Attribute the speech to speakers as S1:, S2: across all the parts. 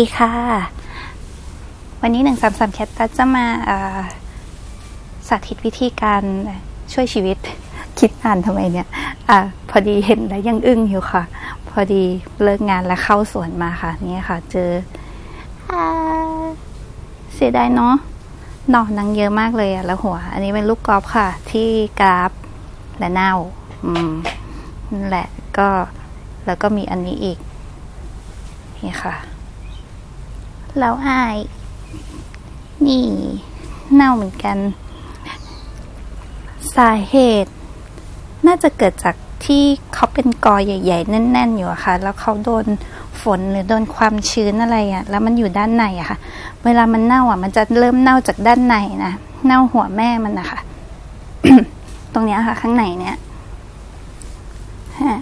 S1: ดีค่ะ วันนี้หนึ่งสามสามแคทตัสจะมาสาธิตวิธีการช่วยชีวิต คิดนานทำไมเนี่ยอพอดีเห็นแล้วยังอึ้งอยู่ค่ะ พอดีเลิกงานแล้วเข้าสวนมาค่ะ นี่ค่ะ เจอเสียดายเนาะหนอนนังเยอะมากเลยอะแล้วหัว อันนี้เป็นลูกกอล์ฟค่ะ ที่กราฟและเน่า อืมนั่นแหละก็แล้วก็มีอันนี้อีก นี่ค่ะ แล้วอาย นี่เน่าเหมือนกัน สาเหตุ น่าจะเกิดจากที่เขาเป็นกอใหญ่ ๆ แน่น ๆ อยู่อะค่ะ แล้วเขาโดนฝนหรือโดนความชื้นอะไรอะแล้วมันอยู่ด้านในอะค่ะ เวลามันเน่าอะมันจะเริ่มเน่าจากด้านในนะ เน่าหัวแม่มันนะคะ ตรงเนี้ยค่ะ ข้างในเนี้ยฮะ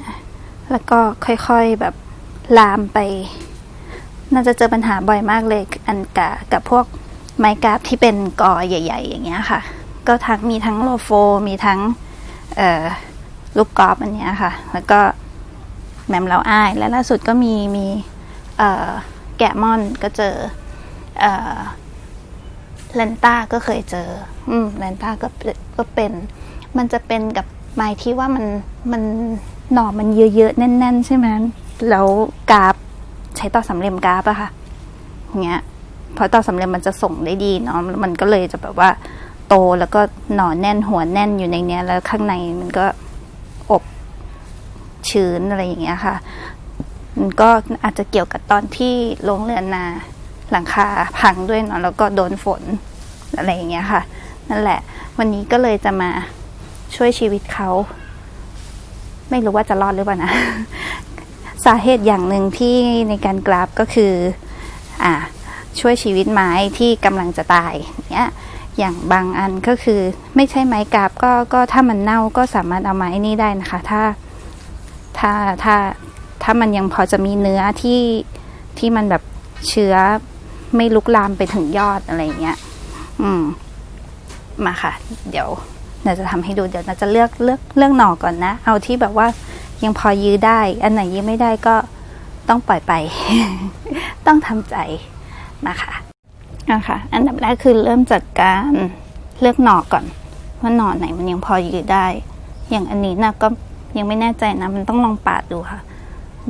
S1: แล้วก็ค่อยๆแบบลามไป น่าจะเจอปัญหาบ่อยมากเลยอันกะกับพวกไม้กราฟที่เป็นกอใหญ่ ๆ อย่างเงี้ยค่ะ ก็ทั้งมีทั้งโลโฟ มีทั้งเอ่อลูกกอล์ฟอันเนี้ยค่ะ แล้วก็แมมเราอ้าย และล่าสุดก็มีมีเอ่อแกะมอนก็เจอเอ่อเลนต้าก็เคยเจอ อืมเลนต้าก็เป็นก็เป็น มันจะเป็นกับไม้ที่ว่ามันมันหน่อมันเยอะๆแน่น ๆ ใช่ไหมแล้วกราฟ ช้ต่อสำเร็จกราฟอะค่ะอย่างเงี้ยเพราะต่อสำเร็จมันจะส่งได้ดีเนาะมันก็เลยจะแบบว่า โตแล้วก็หนาแน่นหัวแน่นอยู่ในเนี้ย แล้วข้างในมันก็อบชื้นอะไรอย่างเงี้ยค่ะมันก็อาจจะเกี่ยวกับตอนที่ลงเรือนนาหลังคาพังด้วยเนาะแล้วก็โดนฝนอะไรอย่างเงี้ยค่ะ นั่นแหละ วันนี้ก็เลยจะมาช่วยชีวิตเขา ไม่รู้ว่าจะรอดหรือเปล่านะ สาเหตุอย่างหนึ่งที่ในการกราฟก็คืออ่าช่วยชีวิตไม้ที่กำลังจะตายเนี้ยอย่างบางอันก็คือไม่ใช่ไม้กราฟก็ก็ถ้ามันเน่าก็สามารถเอาไอ้นี่ได้นะคะ ถ้าถ้าถ้าถ้ามันยังพอจะมีเนื้อที่ที่มันแบบเชื้อไม่ลุกลามไปถึงยอดอะไรเงี้ย อืม มาค่ะ เดี๋ยวเราจะทำให้ดูเดี๋ยวเราจะเลือกเลือกเลือกหน่อก่อนนะ เอาที่แบบว่า ยังพอยื้อได้ อันไหนยื้อไม่ได้ก็ต้องปล่อยไป ต้องทำใจนะคะนะคะอันดับแรกคือเริ่มจากการเลือกหนอก่อน ว่าหนอไหนมันยังพอยื้อได้ อย่างอันนี้นะก็ยังไม่แน่ใจนะ มันต้องลองปาดดูค่ะ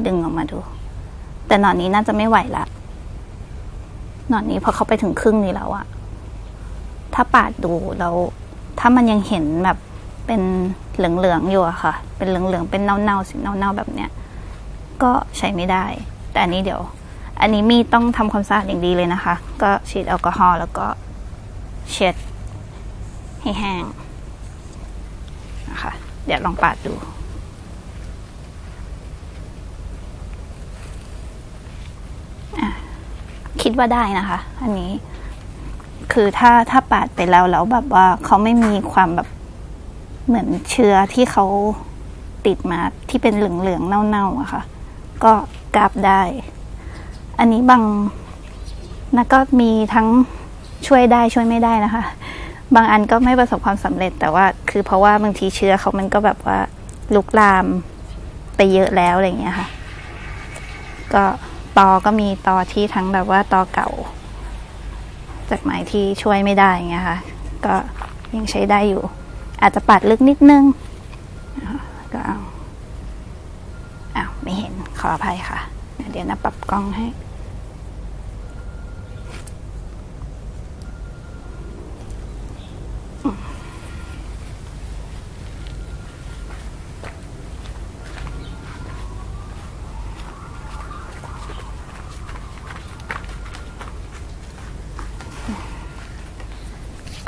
S1: ดึงออกมาดู แต่หนอนี้น่าจะไม่ไหวละหน่อนี้พอเขาไปถึงครึ่งนี้แล้วอะถ้าปาดดูแล้วถ้ามันยังเห็นแบบ เป็นเหลืองๆอยู่อะค่ะ เป็นเหลืองๆ เป็นเน่าๆสีเน่าๆแบบเนี้ย ก็ใช้ไม่ได้ แต่อันนี้เดี๋ยว อันนี้มีต้องทำความสะอาดอย่างดีเลยนะคะ ก็ฉีดแอลกอฮอล์แล้วก็เช็ดให้แห้งนะคะ เดี๋ยวลองปาดดู คิดว่าได้นะคะ อันนี้ คือถ้าถ้าปาดไปแล้วแล้วแบบว่าเขาไม่มีความแบบ เหมือนเชื้อที่เขาติดมาที่เป็นเหลืองๆเน่าๆอะค่ะ ก็กราบได้ อันนี้บางนะก็มีทั้งช่วยได้ช่วยไม่ได้นะคะ บางอันก็ไม่ประสบความสำเร็จแต่ว่า คือเพราะว่าบางทีเชื้อเขามันก็แบบว่าลุกลามไปเยอะแล้วอะไรอย่างเงี้ยค่ะ ก็ตอก็มีตอที่ทั้งแบบว่าตอเก่า จากไม้ที่ช่วยไม่ได้อย่างเงี้ยค่ะ ก็ยังใช้ได้อยู่ อาจจะปัดลึกนิดนึงก็เอาอ้าวไม่เห็นขออภัยค่ะ เดี๋ยวนะปรับกล้องให้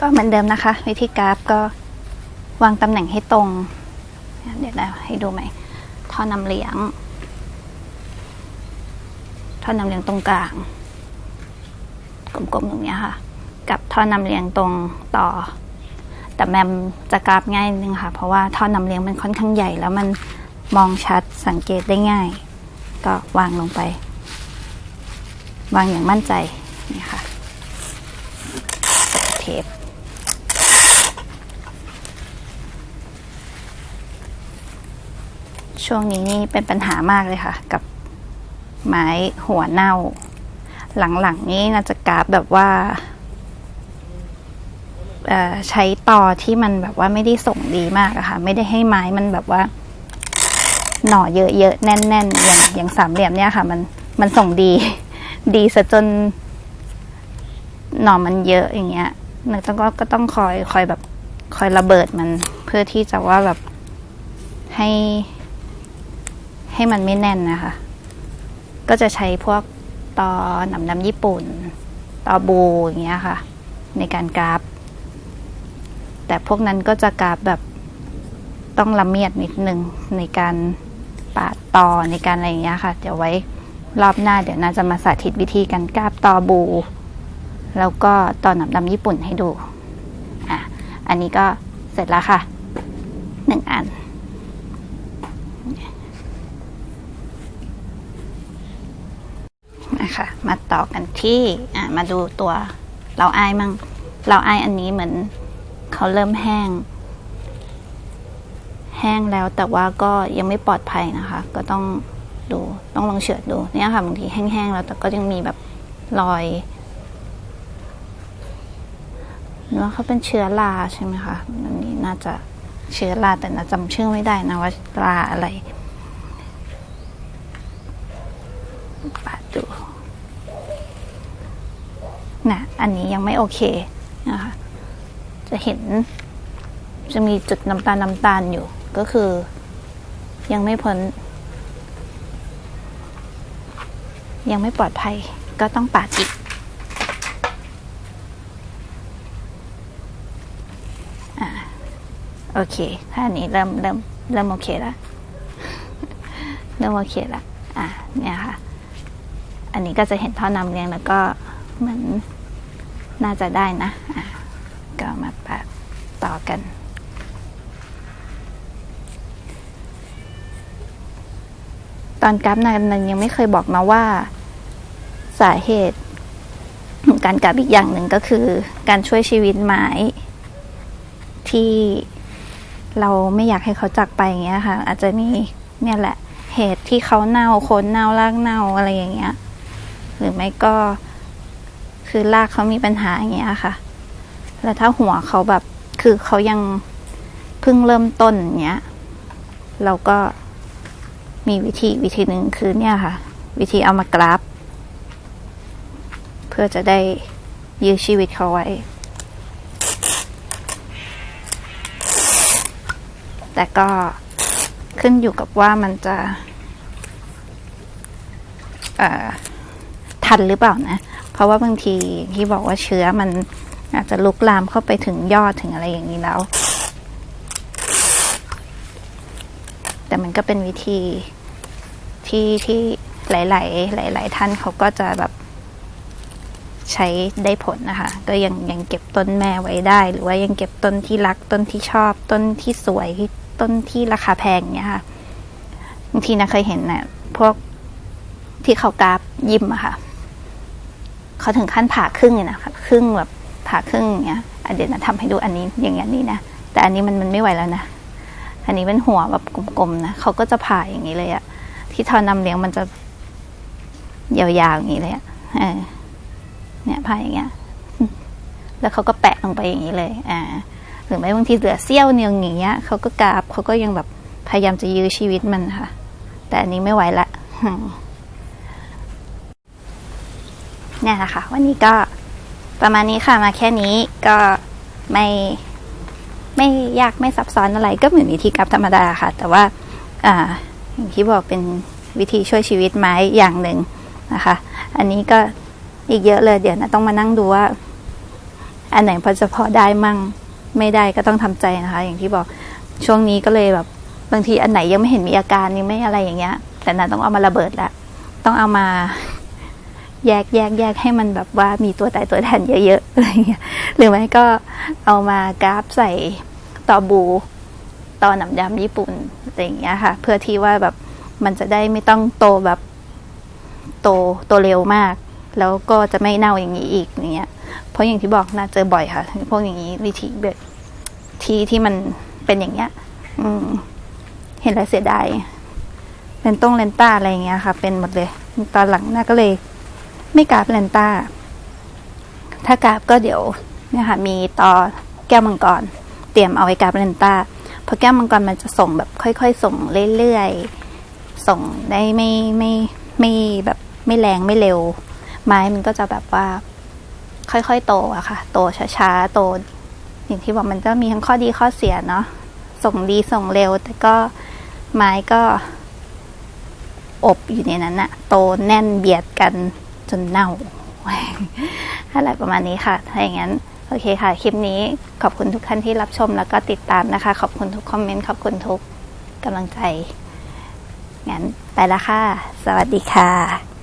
S1: ก็เหมือนเดิมนะคะ วิธีกราฟก็ วางตำแหน่งให้ตรง เดี๋ยวนะให้ดูไหมท่อนำเลี้ยงท่อนำเลี้ยงตรงกลาง กลมๆตรงเนี้ยค่ะ กับท่อนำเลี้ยงตรงต่อ แต่แมมจะกราฟง่ายนึงค่ะ เพราะว่าท่อนำเลี้ยงมันค่อนข้างใหญ่แล้วมันมองชัดสังเกตได้ง่าย ก็วางลงไป วางอย่างมั่นใจนี่ค่ะเทป ช่วงนี้นี่เป็นปัญหามากเลยค่ะ กับไม้หัวเน่า หลังๆนี้น่าจะกราฟแบบว่าใช้ตอที่มันแบบว่าไม่ได้ส่งดีมากอะค่ะ ไม่ได้ให้ไม้มันแบบว่า หน่อเยอะๆแน่นๆอย่างอย่างสามเหลี่ยมเนี่ยค่ะ มันมันส่งดี ดีซะจนหน่อมันเยอะอย่างเงี้ยมันต้องก็ก็ต้องคอยคอยแบบคอยระเบิดมัน เพื่อที่จะว่าแบบให้ ให้มันไม่แน่นนะคะ ก็จะใช้พวกตอหนำน้ำญี่ปุ่น ตอบูอย่างเงี้ยค่ะ ในการกราฟ แต่พวกนั้นก็จะกราฟแบบต้องละเมียดนิดนึงในการปาดตอในการอะไรอย่างเงี้ยค่ะ เดี๋ยวไว้รอบหน้าเดี๋ยวน่าจะมาสาธิตวิธีการกราฟตอบู แล้วก็ตอหนำดำญี่ปุ่นให้ดู อะ อันนี้ก็เสร็จแล้วค่ะหนึ่งอัน นะ คะมาต่อกันที่อะมาดูตัวเราอายมั่งเราอายอันนี้เหมือนเขาเริ่มแห้ง แห้งแล้วแต่ว่าก็ยังไม่ปลอดภัยนะคะ ก็ต้องดูต้องลองเฉือดดูเนี่ยค่ะบางทีแห้งๆแล้วแต่ก็ยังมีแบบรอยหรือว่าเขาเป็นเชื้อราใช่ไหมคะอันนี้น่าจะเชื้อราแต่น่าจำชื่อไม่ได้นะว่าราอะไรปาดดูนะ อันนี้ยังไม่โอเคนะคะจะเห็นจะมีจุดน้ำตาลน้ำตาลอยู่ก็คือ ยังไม่พ้น ยังไม่ปลอดภัยก็ต้องปาดอีกอ่าโอเคถ้านนี้เริ่มเริ่มเริ่มโอเคแล้วเริ่มโอเคแล้วอ่าเนี่ยค่ะ อันนี้ก็จะเห็นท่อนำเลี้ยงแล้วก็เหมือน น่าจะได้นะอ่าก็มาปาดต่อกัน ตอนกราฟนันยังไม่เคยบอกนะว่าสาเหตุการกราฟอีกอย่างหนึ่งก็คือ การช่วยชีวิตไม้ที่เราไม่อยากให้เขาจากไปอย่างเงี้ยค่ะ อาจจะมีเนี่ยแหละเหตุที่เขาเน่าคนเน่ารากเน่าอะไรอย่างเงี้ย หรือไม่ก็ คือรากเขามีปัญหาอย่างเงี้ยค่ะ แล้วถ้าหัวเขาแบบคือเขายังเพิ่งเริ่มต้นอย่างเงี้ย เราก็มีวิธีวิธีหนึ่งคือเนี่ยค่ะ วิธีเอามากราฟ เพื่อจะได้ยื้อชีวิตเขาไว้ แต่ก็ขึ้นอยู่กับว่ามันจะทันหรือเปล่านะ เพราะว่าบางทีที่บอกว่าเชื้อมันอาจจะลุกลามเข้าไปถึงยอดถึงอะไรอย่างนี้แล้ว แต่มันก็เป็นวิธีที่ที่หลาย ๆ หลาย ๆ ท่านเขาก็จะแบบใช้ได้ผลนะคะ ก็ยังยังเก็บต้นแม่ไว้ได้ หรือว่ายังเก็บต้นที่รักต้นที่ชอบ ต้นที่สวยต้นที่ราคาแพงเนี้ยค่ะบางทีนะเคยเห็นนะ่ะพวกที่เขากราฟยิมอะค่ะ เขาถึงขั้นผ่าครึ่งเลยนะคะครึ่งแบบผ่าครึ่งอย่างเงี้ยอะเดี๋ยวนะทำให้ดูอันนี้อย่างนี้นะแต่อันนี้มันมันไม่ไหวแล้วนะอันนี้เป็นหัวแบบกลมๆนะเขาก็จะผ่าอย่างนี้เลยอะที่ทอนำเลี้ยงมันจะยาวๆอย่างนี้เลยอะเออเนี่ยผ่าอย่างเงี้ย แล้วเขาก็แปะลงไปอย่างนี้เลย อ่า หรือไม่บางทีเหลือเสี้ยวเนียงอย่างเงี้ยเขาก็กราบเขาก็ยังแบบพยายามจะยื้อชีวิตมันค่ะ แต่อันนี้ไม่ไหวละ เนี่ยแหละคะ วันนี้ก็ประมาณนี้ค่ะมาแค่นี้ก็ไม่ไม่ยากไม่ซับซ้อนอะไรก็เหมือนวิธีกราฟธรรมดาค่ะ แต่ว่าอ่าอย่างที่บอกเป็นวิธีช่วยชีวิตไม้อย่างหนึ่งนะคะ อันนี้ก็อีกเยอะเลยเดี๋ยวนะต้องมานั่งดูว่า อันไหนพอจะพอได้มั่งไม่ได้ก็ต้องทำใจนะคะ อย่างที่บอกช่วงนี้ก็เลยแบบบางทีอันไหนยังไม่เห็นมีอาการยังไม่อะไรอย่างเงี้ย แต่น่าต้องเอามาระเบิดละต้องเอามา แยกแยกแยกให้มันแบบว่ามีตัวตายตัวแทนเยอะๆอะไรเงี้ยหรือไม่ก็เอามากราฟใส่ตอบูตอหนำดำญี่ปุ่นอะไรอย่างเงี้ยค่ะ เพื่อที่ว่าแบบมันจะได้ไม่ต้องโตแบบโตโตเร็วมาก แล้วก็จะไม่เน่าอย่างนี้อีกอย่างเงี้ย เพราะอย่างที่บอกน่าเจอบ่อยค่ะ พวกอย่างนี้วิธีแบบที่ที่มันเป็นอย่างเงี้ย อืม เห็นแล้วเสียดายเป็นต้งเลนต้าอะไรอย่างเงี้ยค่ะ เป็นหมดเลย ตอนหลังน่าก็เลย ไม่กราบแลนต้าถ้ากราบก็เดี๋ยวเนี่ยค่ะมีต่อแก้วมังกร เตรียมเอาไว้กราบแลนต้าเพราะแก้วมังกรมันจะส่งแบบค่อย ๆ ส่งเรื่อยๆ ส่งได้ไม่ไม่ไม่แบบไม่แรงไม่เร็ว ไม้มันก็จะแบบว่า ค่อยๆโตอะค่ะ โตช้าๆโตอย่างที่บอกมันก็มีทั้งข้อดีข้อเสียเนาะส่งดีส่งเร็ว แต่ก็ไม้ก็ อบอยู่ในนั้นอะโตแน่นเบียดกัน จนเน่าอะไรประมาณนี้ค่ะ ถ้าอย่างนั้นโอเคค่ะ คลิปนี้ขอบคุณทุกท่านที่รับชมแล้วก็ติดตามนะคะ ขอบคุณทุกคอมเมนต์ ขอบคุณทุกกำลังใจ งั้นไปละค่ะ สวัสดีค่ะ